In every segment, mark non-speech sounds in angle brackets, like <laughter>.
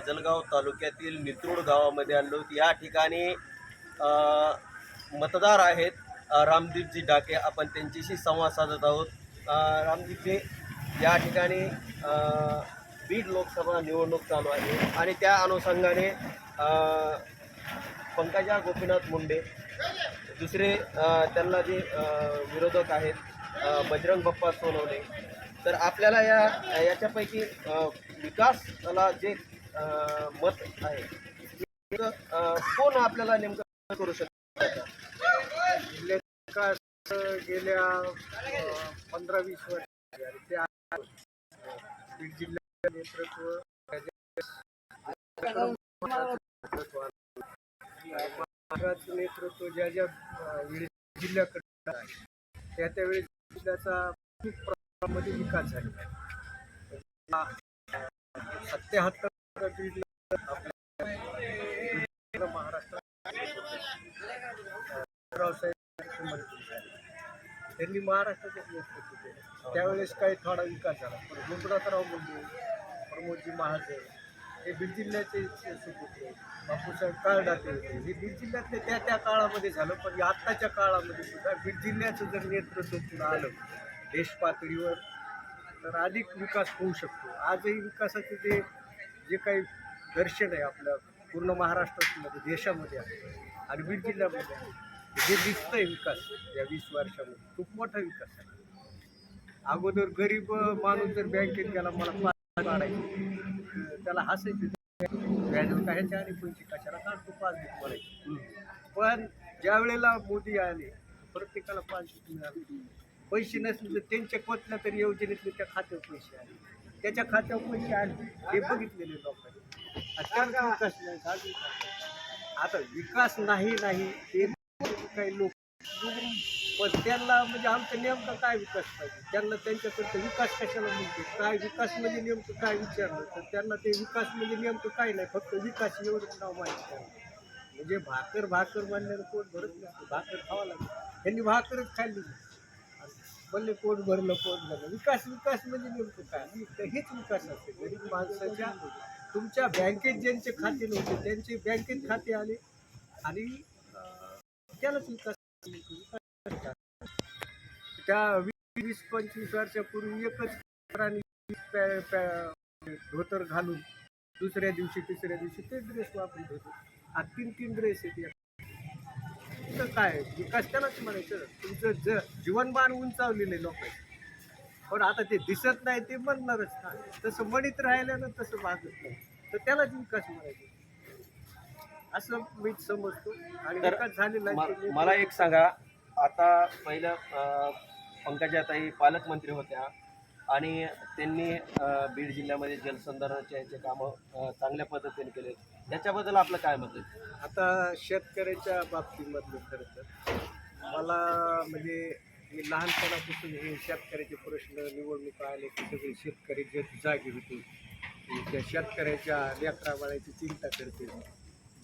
माजलगाव तालुक्यातील नित्रूड गावामध्ये आलो. या ठिकाणी मतदार आहेत. रामदीपजी डाके. आपण त्यांच्याशी संवाद साधत आहोत. रामदीपजी या ठिकाणी बीड लोकसभा निवडणूक चालू आहे. आणि त्या अनुषंगाने पंकजा गोपीनाथ मुंडे दुसरे त्यांना जे विरोधक आहेत बजरंग बाप्पा सोनवणे. तर आपल्याला या याच्यापैकी विकासला जे मत आहे कोण आपल्याला नेमकं करू शकतो विकास गेल्या पंधरा वीस वर्ष झाली. बीड जिल्ह्याचे नेतृत्व महाराष्ट्राचं नेतृत्व ज्या ज्या अं, वेळेस जिल्ह्याकडे आहे त्या त्यावेळेस जिल्ह्याचा खूप प्रमाणामध्ये विकास झालेला आहे सत्याहत्तर त्यांनी महाराष्ट्राचे नेतृत्व केले. त्यावेळेस काही थोडा विकास झाला. पण गुजरातराव मुंडे प्रमोदजी महाजन हे बीड जिल्ह्याचे सुपुत्र बापूसाहेब काळडाते होते. हे बीड जिल्ह्यातले त्या त्या काळामध्ये झालं पण आत्ताच्या काळामध्ये सुद्धा बीड जिल्ह्याचं जर नेतृत्व पुढं आलं देश पातळीवर तर अधिक विकास होऊ शकतो. आजही विकासाचे जे जे काही दर्शन आहे आपल्या पूर्ण महाराष्ट्रामध्ये देशामध्ये आहे आणि बीड जिल्ह्यामध्ये आहे जे दिसतंय विकास या वीस वर्षामध्ये खूप मोठा विकास आहे. अगोदर गरीब माणूस जर बँकेत गेला मला पाच काढायची त्याला हसायचे व्याज कायच्या आणि पैसे कशाला काढतो? पासबुक मारायची पण ज्या वेळेला मोदी आले प्रत्येकाला पासबुक मिळाले. पैसे नसले तर त्यांच्या कोणत्या तरी योजनेतले त्या खात्यावर पैसे आले. त्याच्या खात्यावर पैसे आले. हे बघितलेले लोकांनी आता विकास नाही. आता विकास नाही नाही ते काही लोक पण त्यांना म्हणजे आमचं नेमकं काय विकास पाहिजे? त्यांना त्यांच्याकडचं विकास कशाला म्हणते काय विकास म्हणजे नेमकं काय विचारलं? तर त्यांना ते विकास म्हणजे नेमकं काय नाही फक्त विकास एवढंच नाव माहिती आहे. म्हणजे भाकर भाकर म्हणल्यानं पोट भरत नसतं. भाकर खावं लागतं. त्यांनी भाकरच खाल्ली बोलले पोट भरलं पोट भरलं. विकास विकास म्हणजे नेमकं काय? हेच विकास असते. गरीब माणसाच्या तुमच्या बँकेत ज्यांचे खाते नव्हते त्यांचे बँकेत खाते आले. आणि त्यालाच विकास त्या वीस वीस पंचवीस वर्षापूर्वी एकच प्राणी धोतर घालून दुसऱ्या दिवशी तिसऱ्या दिवशी ते ड्रेस वापरत होते. आज तीन तीन ड्रेस आहेत तर काय विकास त्यालाच म्हणायचं? तुमचं ज जीवनमान उंचावलेलं लोकांचं पण आता ते दिसत नाही ते म्हणणारच ना तसं म्हणत राहिल्यानं तसं भागत नाही. तर त्यालाच विकास म्हणायचं. असं मी समजतो. आणि विकास झालेला आहे. मला एक सांगा. आता पहिलं अ, पंकजाताई पालकमंत्री होत्या. आणि त्यांनी बीड जिल्ह्यामध्ये जलसंधारणाचे ह्याचे कामं चांगल्या पद्धतीने केले त्याच्याबद्दल आपलं काय मत आहे? आता शेतकऱ्याच्या बाबतीमधलं खरं तर मला म्हणजे मी लहानपणापासून हे शेतकऱ्याचे प्रश्न निवडणूक आले की सगळे शेतकरी जे जागे होते त्या शेतकऱ्याच्या लेकराबाळाची चिंता करते.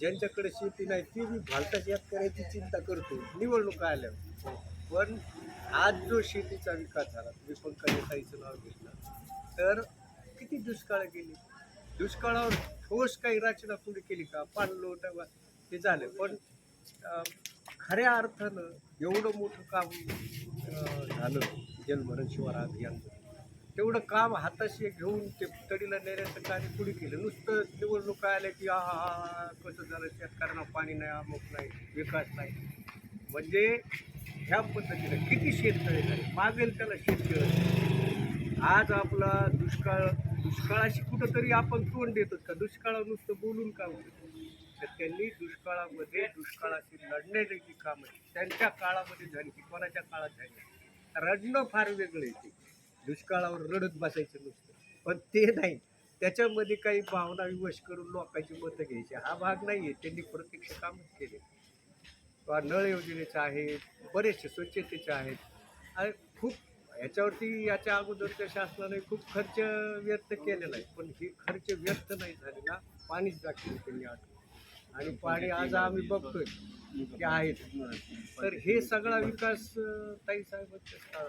ज्यांच्याकडे शेती नाही ती बी भारतात शेतकऱ्याची चिंता करतो निवडणूक आल्या पण आज जो शेतीचा विकास झाला तुम्ही पंकजाताईचं नाव घेतलं तर किती दुष्काळ गेली? दुष्काळावर ठोस काही रचना पुढे केली का? पाणलो तेव्हा ते झालं पण खऱ्या अर्थानं एवढं मोठं काम झालं जलभरण शिवार अभियान तेवढं काम हाताशी घेऊन ते तडीला नेण्याचं कार्य पुढे केलं? नुसतं निवडणुका आल्या की आ हा हा, हा कसं झालं? शेतकऱ्यांना पाणी नाही अमुक नाही विकास नाही. म्हणजे ह्या पद्धतीनं किती शेततळे झाले? मागेल त्याला शेतकरी आज आपला दुष्काळ दुष्काळाशी कुठंतरी आपण तोंड देतो का? दुष्काळा नुसतं बोलून काम तर त्यांनी दुष्काळामध्ये दुष्काळाशी लढण्याची जी कामं त्यांच्या काळामध्ये झाली ती कोणाच्या काळात झाली रडणं फार वेगळं आहे ते. दुष्काळावर रडत बसायचं नुसतं. पण ते नाही. त्याच्यामध्ये काही भावना विवश करून लोकांची मतं घ्यायची. हा भाग नाही आहे त्यांनी प्रत्यक्ष कामच केले. किंवा नळ योजनेचं आहे बरेचसे स्वच्छतेचे आहेत. आणि खूप याच्यावरती याच्या अगोदरच्या शासनाने खूप खर्च व्यर्थ केलेला आहे. पण हे खर्च व्यर्थ नाही झालेला पाणीच दाखवलं त्यांनी आठ आणि पाणी आज आम्ही बघतोय की आहेत. तर हे सगळा विकास ताई साहेबांच्या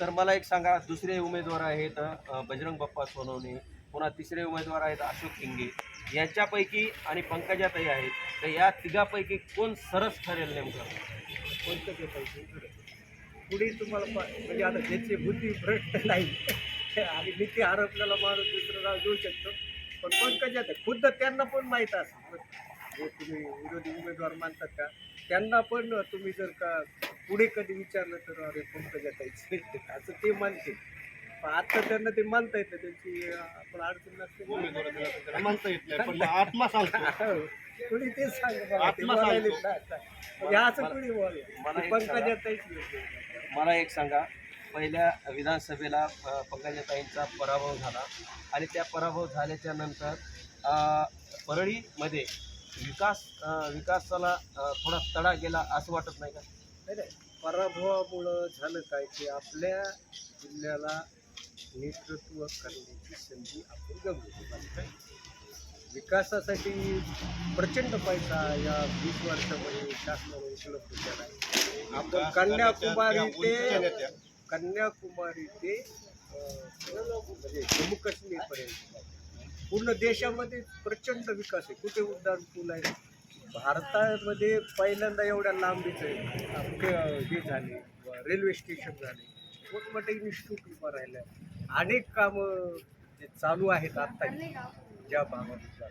तर मला एक सांगा दुसरे उमेदवार आहेत बजरंग बाप्पा सोनवणे. पुन्हा तिसरे उमेदवार आहेत अशोक हिंगे यांच्यापैकी आणि पंकजाताई आहेत. तर या तिघापैकी कोण सरस ठरेल नेमकं? कोणतं ते पुढे तुम्हाला पा- म्हणजे आता ज्याची बुद्धी भ्रष्ट नाही आणि नीती हरपल्याला माणूस दुसरं नाव देऊ शकतो. पण पंकजात आहे. खुद्द त्यांना पण माहीत असतं जे तुम्ही विरोधी उमेदवार मानतात का? त्यांना पण तुम्ही जर का पुढे कधी विचारलं तर अरे पंकजात <laughs> असं ते मानते आता त्यांना ते मानता येतं त्यांची आपण अडचण नसते. म्हणता येत नाही पण आत्मा सांगतो. कुणी तेच सांग आत्मा सांगतो. असं कुणी बोल मला एक पंकजाताईच मला एक सांगा. पहिल्या विधानसभेला पंकजाताईंचा पराभव झाला आणि त्या पराभव झाल्याच्यानंतर परळीमध्ये विकास विकासाला थोडा तडा गेला असं वाटत नाही का? नाही नाही. पराभवामुळं झालं काय की आपल्या जिल्ह्याला नेतृत्व करण्याची संधी आपण गमवली विकासासाठी प्रचंड पैसा या वीस वर्षामध्ये शासनाने उपलब्ध केला आहे. आपण कन्याकुमारी ते कन्याकुमारी ते म्हणजे जम्मू काश्मीरपर्यंत पूर्ण देशामध्ये प्रचंड विकास आहे. कुठे उड्डाण पूल आहे? भारतामध्ये पहिल्यांदा एवढ्या लांबीचं हे झाले. रेल्वे स्टेशन झाले. मोठमोठे इन्स्टिट्यूट उभं राहिलं अनेक कामं जे चालू आहेत आता ज्या भागात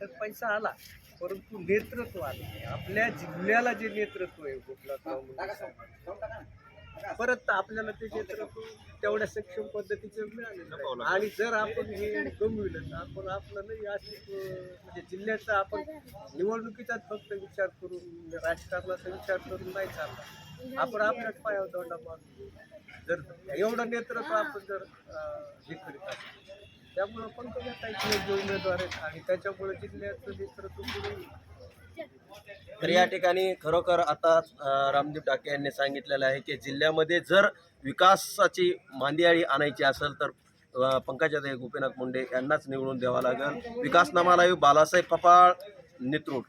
तर पैसा आला परंतु नेतृत्व आलं नाही. आपल्या जिल्ह्याला जे नेतृत्व आहे साहेबांचं, परत आपल्याला ते नेतृत्व तेवढ्या सक्षम पद्धतीचं मिळालेलं नाही. आणि जर आपण हे गमविलं तर आपण आपलं नाही अस्तित्व म्हणजे जिल्ह्याचा आपण निवडणुकीचाच फक्त विचार करून राजकारणाचा विचार करून नाही चालला आपण आपल्याच पायावर दोंडा मारू जर एवढं नेतृत्व आपण जर हे करीत असतो त्यामुळं पंकजाताईचे योग्य उमेदवार आहेत आणि त्याच्यामुळे जिल्ह्याचं नेतृत्व पुढे तर या ठिकाणी खरोखर आता रामदेव रामदीप डाके यांनी सांगितलेलं आहे की जिल्ह्यामध्ये जर विकासाची मांदियाळी आणायची असेल तर अ, पंकजाताई गोपीनाथ मुंडे यांनाच निवडून द्यावा लागेल. विकासनामा लाईव्ह बालासाहेब पपाळ नेतृत्व.